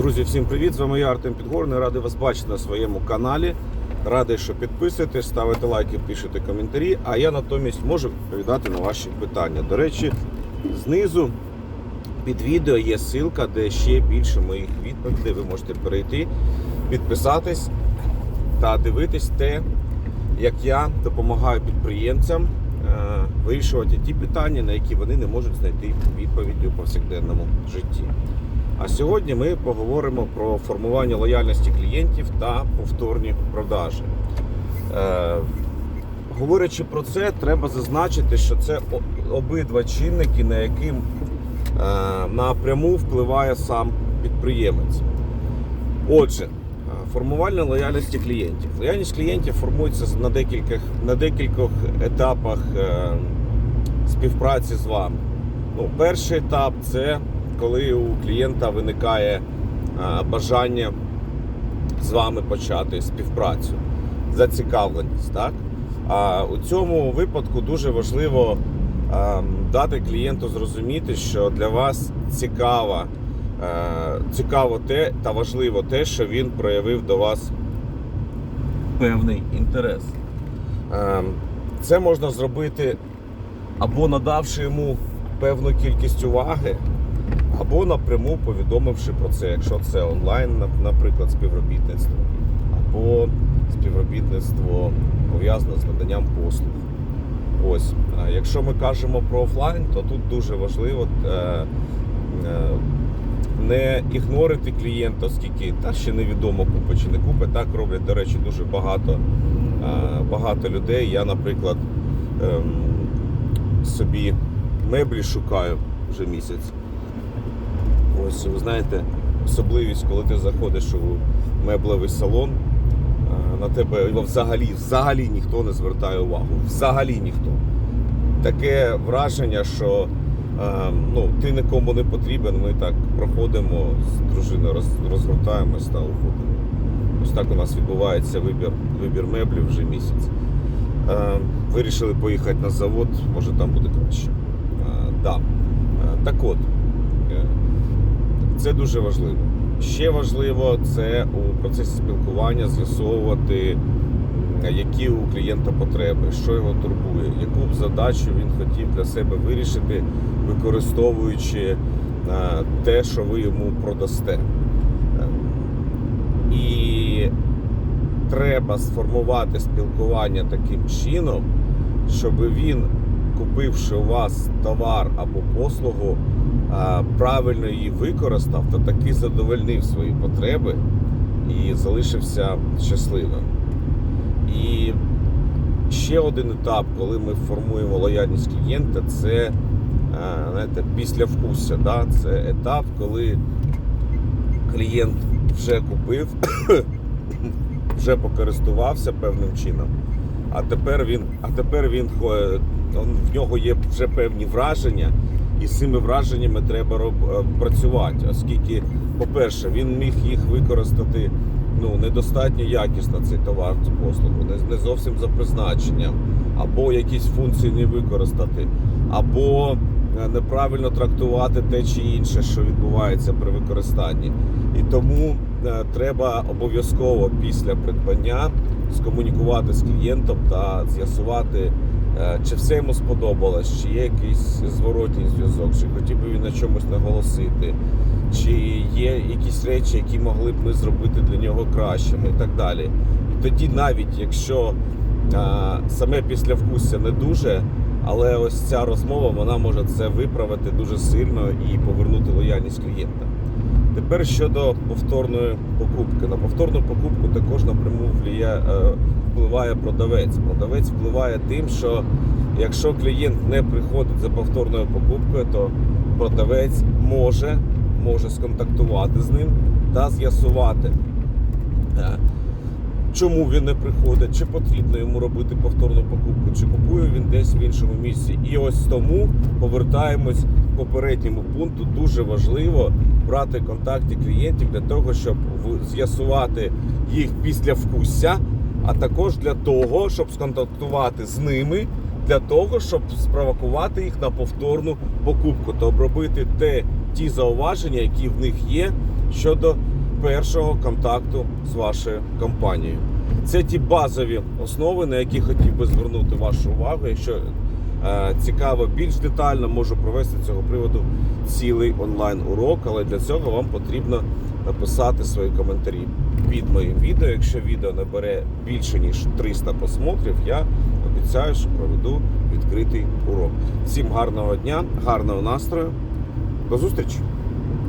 Друзі, всім привіт! З вами я Артем Підгорний. Радий вас бачити на своєму каналі. Радий, що підписуєтесь, ставите лайки, пишете коментарі. А я натомість можу відповідати на ваші питання. До речі, знизу під відео є ссылка, де ще більше моїх відповідей. Ви можете перейти, підписатись та дивитись те, як я допомагаю підприємцям е, вирішувати ті питання, на які вони не можуть знайти відповіді у повсякденному житті. А сьогодні ми поговоримо про формування лояльності клієнтів та повторні продажі. Е, говорячи про це, треба зазначити, що це обидва чинники, на яким е, напряму впливає сам підприємець. Отже, е, формування лояльності клієнтів. Лояльність клієнтів формується на декількох, на декількох етапах е, співпраці з вами. Ну, перший етап це коли у клієнта виникає бажання з вами почати співпрацю, зацікавленість. Так? А у цьому випадку дуже важливо дати клієнту зрозуміти, що для вас цікаво, цікаво те та важливо те, що він проявив до вас певний інтерес. Це можна зробити або надавши йому певну кількість уваги, або напряму повідомивши про це, якщо це онлайн, наприклад, співробітництво, або співробітництво пов'язане з наданням послуг. Ось, якщо ми кажемо про офлайн, то тут дуже важливо е, е, не ігнорити клієнта, оскільки та ще невідомо купить чи не купить. Так роблять, до речі, дуже багато, е, багато людей. Я, наприклад, ем, собі меблі шукаю вже місяць. Ось ви знаєте, особливість, коли ти заходиш у меблевий салон, е, на тебе взагалі, взагалі ніхто не звертає увагу. Взагалі ніхто. Таке враження, що е, ну, ти нікому не потрібен. Ми так проходимо з дружиною, роз- розгортаємось та уходимо. Ось так у нас відбувається вибір, вибір меблів вже місяць. Е, Вирішили поїхати на завод, може там буде краще. Да. Так от, це дуже важливо. Ще важливо це у процесі спілкування з'ясовувати, які у клієнта потреби, що його турбує, яку б задачу він хотів для себе вирішити, використовуючи е, те, що ви йому продасте. Е, І треба сформувати спілкування таким чином, щоб він, купивши у вас товар або послугу, правильно її використав та таки задовольнив свої потреби і залишився щасливим. І ще один етап, коли ми формуємо лояльність клієнта, це а, знаєте, післявкусся. Да? Це етап, коли клієнт вже купив, вже покористувався певним чином. А тепер він, а тепер він хо- в нього є вже певні враження, і з цими враженнями треба роб, е, працювати. Оскільки, по-перше, він міг їх використати ну, недостатньо якісно цей товар, цю послугу, не, зовсім за призначенням, або якісь функції не використати, або е, неправильно трактувати те чи інше, що відбувається при використанні. І тому е, треба обов'язково після придбання скомунікувати з клієнтом та з'ясувати, чи все йому сподобалось, чи є якийсь зворотній зв'язок, чи хотів би він на чомусь наголосити, чи є якісь речі, які могли б ми зробити для нього кращими і так далі. І тоді, навіть якщо е, саме післявкусся не дуже, але ось ця розмова вона може це виправити дуже сильно і повернути лояльність клієнта. Тепер щодо повторної покупки. На повторну покупку також напряму е, впливає продавець. Продавець впливає тим, що якщо клієнт не приходить за повторною покупкою, то продавець може, може сконтактувати з ним та з'ясувати, е, чому він не приходить, чи потрібно йому робити повторну покупку, чи купує він десь в іншому місці. І ось тому повертаємось к попередньому пункту. Дуже важливо брати контакти клієнтів для того, щоб з'ясувати їх після вкусся, а також для того, щоб сконтактувати з ними, для того, щоб спровокувати їх на повторну покупку, та обробити те, ті зауваження, які в них є, щодо першого контакту з вашою компанією. Це ті базові основи, на які хотів би звернути вашу увагу. Якщо цікаво більш детально, можу провести з цього приводу цілий онлайн-урок, але для цього вам потрібно написати свої коментарі під моїм відео. Якщо відео набере більше ніж 300 просмотрів, я обіцяю, що проведу відкритий урок. Всім гарного дня, гарного настрою. До зустрічі!